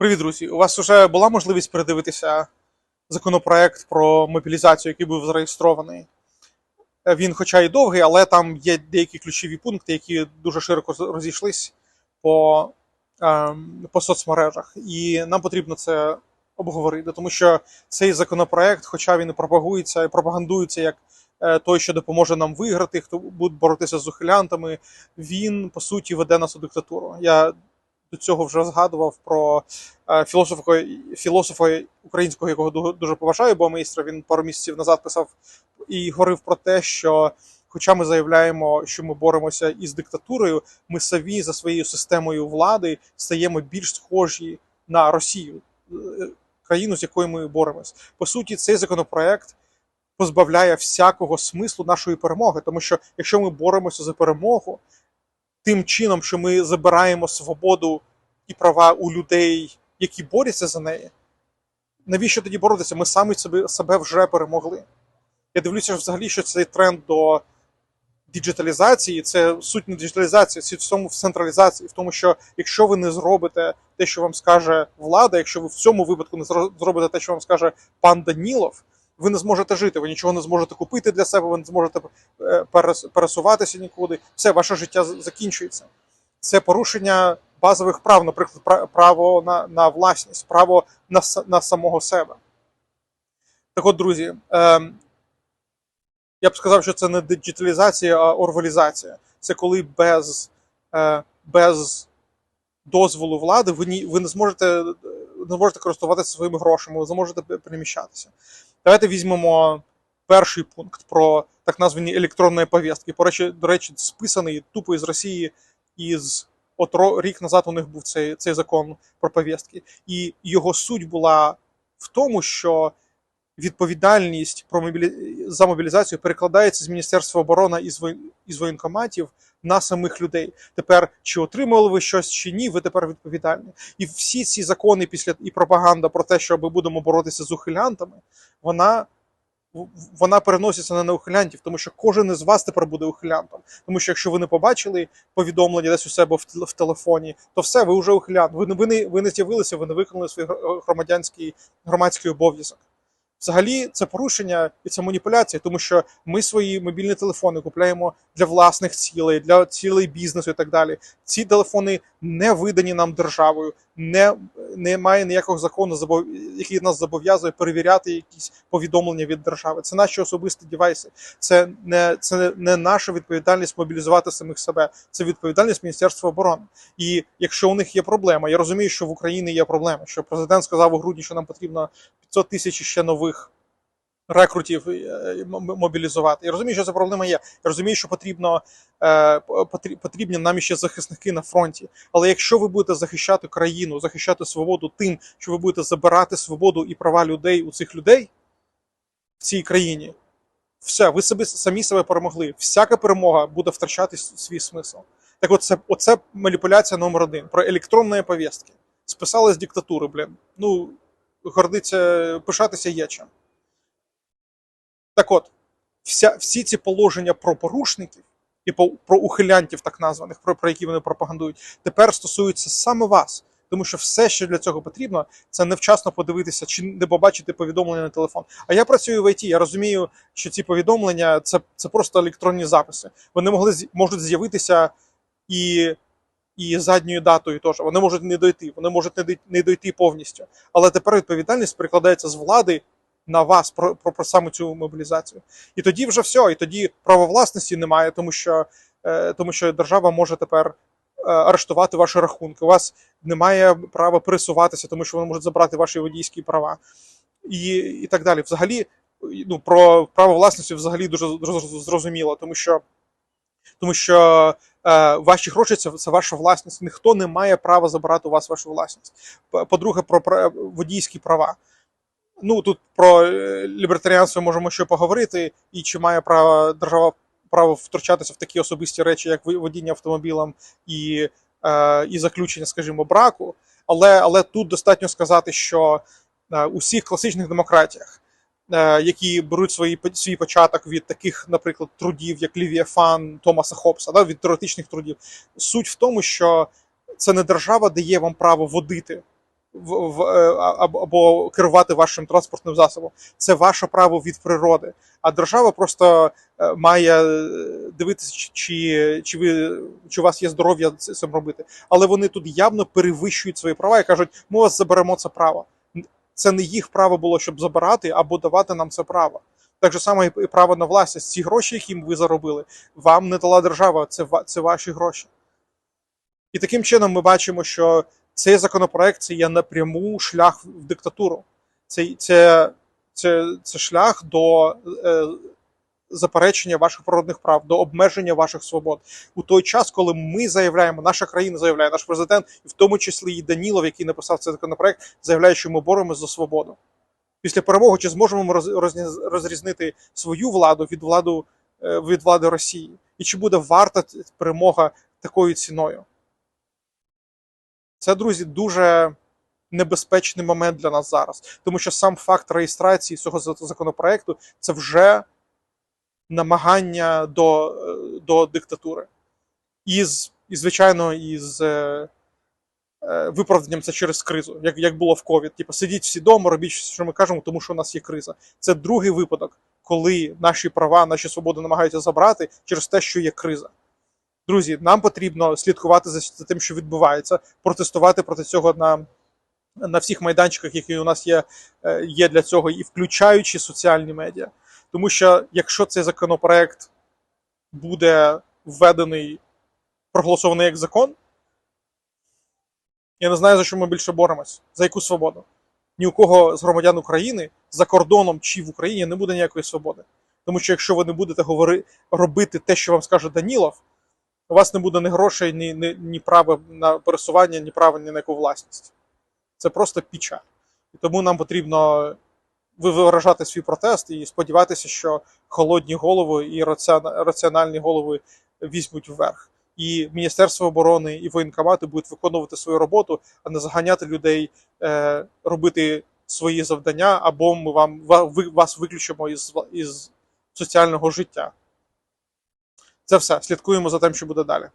Привіт, друзі! У вас вже була можливість передивитися законопроект про мобілізацію, який був зареєстрований. Е, Він, хоча і довгий, але там є деякі ключові пункти, які дуже широко розійшлись по, ем, по соцмережах. І нам потрібно це обговорити, тому що цей законопроект, хоча він і пропагується і пропагандується як е, той, що допоможе нам виграти, хто буде боротися з ухилянтами, він по суті веде нас у диктатуру. Я до цього вже згадував про е, філософа, філософа українського, якого дуже поважаю, бо майстра він пару місяців назад писав і говорив про те, що, хоча ми заявляємо, що ми боремося із диктатурою, ми самі за своєю системою влади стаємо більш схожі на Росію, е, країну, з якою ми боремось. По суті, цей законопроект позбавляє всякого смислу нашої перемоги, тому що якщо ми боремося за перемогу, тим чином, що ми забираємо свободу і права у людей, які борються за неї, навіщо тоді боротися? Ми самі себе, себе вже перемогли. Я дивлюся взагалі, що цей тренд до діджиталізації це суть не діджиталізації, суть в цьому в централізації, в тому, що якщо ви не зробите те, що вам скаже влада, якщо ви в цьому випадку не зробите те, що вам скаже пан Данілов, ви не зможете жити, ви нічого не зможете купити для себе, ви не зможете е, пересуватися нікуди. Все, ваше життя закінчується. Це порушення базових прав, наприклад, пра- право на, на власність, право на, на самого себе. Так от, друзі, ем, я б сказав, що це не диджиталізація, а орвалізація. Це коли без, е, без дозволу влади ви, ні, ви не зможете не зможете користуватися своїми грошами, ви не зможете переміщатися. Давайте візьмемо перший пункт про так названі електронні повістки. По речі, до речі, списаний тупо із Росії із от рік назад у них був цей, цей закон про повістки. І його суть була в тому, що відповідальність про мобілі... за мобілізацію перекладається з Міністерства оборони із, воєн... із воєнкоматів на самих людей. Тепер чи отримали ви щось чи ні, ви тепер відповідальні. І всі ці закони після і пропаганда про те, що ми будемо боротися з ухилянтами, вона. Вона переноситься на ухилянтів, тому що кожен із вас тепер буде ухилянтом. Тому що якщо ви не побачили повідомлення десь у себе в, в телефоні, то все, ви вже ухилянт. Ви не ви не, ви не з'явилися, ви не виконали свій громадянський громадський обов'язок. Взагалі, це порушення і це маніпуляція, тому що ми свої мобільні телефони купляємо для власних цілей, для цілей бізнесу і так далі. Ці телефони не видані нам державою, не, немає ніякого закону, який нас зобов'язує перевіряти якісь повідомлення від держави. Це наші особисті девайси. Це не це не наша відповідальність мобілізувати самих себе. Це відповідальність Міністерства оборони. І якщо у них є проблема, я розумію, що в Україні є проблема. Що президент сказав у грудні, що нам потрібно 500 тисяч ще нових рекрутів е, м- мобілізувати. Я розумію, що ця проблема є. Я розумію, що потрібно е, потрі- потрібні нам ще захисники на фронті. Але якщо ви будете захищати країну, захищати свободу тим, що ви будете забирати свободу і права людей у цих людей в цій країні, все, ви собі самі себе перемогли. Всяка перемога буде втрачати свій смисл. Так, от це оце маніпуляція номер один про електронні повістки. Списали з диктатури, блін. Ну, гордиться, пишатися є чим. Так от, вся, всі ці положення про порушників і по- про ухилянтів, так названих, про, про які вони пропагандують, тепер стосуються саме вас. Тому що все, що для цього потрібно, це невчасно подивитися чи не побачити повідомлення на телефон. А я працюю в ІТ, я розумію, що ці повідомлення це, це просто електронні записи. Вони могли можуть з'явитися і, і задньою датою теж. Вони можуть не дойти, вони можуть не дойти повністю. Але тепер відповідальність перекладається з влади на вас про, про, про саме цю мобілізацію. І тоді вже все, і тоді права власності немає, тому що, е, тому що держава може тепер е, арештувати ваші рахунки. У вас немає права пересуватися, тому що вони можуть забрати ваші водійські права. І, і так далі. Взагалі, ну, про право власності взагалі дуже зроз- зрозуміло, тому що, тому що е, ваші гроші це, це ваша власність. Ніхто не має права забирати у вас вашу власність. По-друге, про водійські права. Ну тут про е, лібертаріанство можемо ще поговорити, і чи має право держава право втручатися в такі особисті речі, як водіння автомобілем і, е, і заключення, скажімо, браку. Але, але тут достатньо сказати, що е, у всіх класичних демократіях, які беруть свої, свій початок від таких, наприклад, трудів, як Лівіафан Томаса Хоббса, да, від теоретичних трудів, суть в тому, що це не держава дає вам право водити в, е, або, керувати вашим транспортним засобом. Це ваше право від природи. А держава просто е, має е, дивитися, чи- чи, ви, чи у вас є здоров'я цим робити. Але вони тут явно перевищують свої права і кажуть, ми вас заберемо це право. Це не їх право було, щоб забирати або давати нам це право. Так же само і право на власність. Ці гроші, які ви заробили, вам не дала держава, це, це ваші гроші. І таким чином ми бачимо, що цей законопроект це є напряму шлях в диктатуру. Це, це, це, це шлях до е, заперечення ваших природних прав, до обмеження ваших свобод. У той час, коли ми заявляємо, наша країна заявляє, наш президент, і в тому числі і Данілов, який написав цей законопроект, заявляє, що ми боремося за свободу. Після перемоги чи зможемо ми розрізнити свою владу від владу е, від влади Росії? І чи буде варта перемога такою ціною? Це, друзі, дуже небезпечний момент для нас зараз, тому що сам факт реєстрації цього законопроекту це вже намагання до, е, до диктатури. Із, і, звичайно, із е, е, виправданням це через кризу, як, як було в ковід. Типу, сидіть всі вдома, робіть, що ми кажемо, тому що у нас є криза. Це другий випадок, коли наші права, наші свободи намагаються забрати через те, що є криза. Друзі, нам потрібно слідкувати за, тим, що відбувається, протестувати проти цього на, на всіх майданчиках, які у нас є, е, є для цього, і включаючи соціальні медіа. Тому що якщо цей законопроект буде введений, проголосований як закон, я не знаю, за що ми більше боремось, за яку свободу. Ні у кого з громадян України за кордоном чи в Україні не буде ніякої свободи. Тому що якщо ви не будете говори, робити те, що вам скаже Данілов, у вас не буде ні грошей, ні, ні, ні права на пересування, ні права ні на яку власність. Це просто пічаль. І тому нам потрібно ви- виражати свій протест і сподіватися, що холодні голови і раціональні голови візьмуть вверх. І Міністерство оборони і воєнкомати будуть виконувати свою роботу, а не заганяти людей, е, робити свої завдання, або ми вам вас виключимо із, із соціального життя. Це все. Слідкуємо за тим, що буде далі.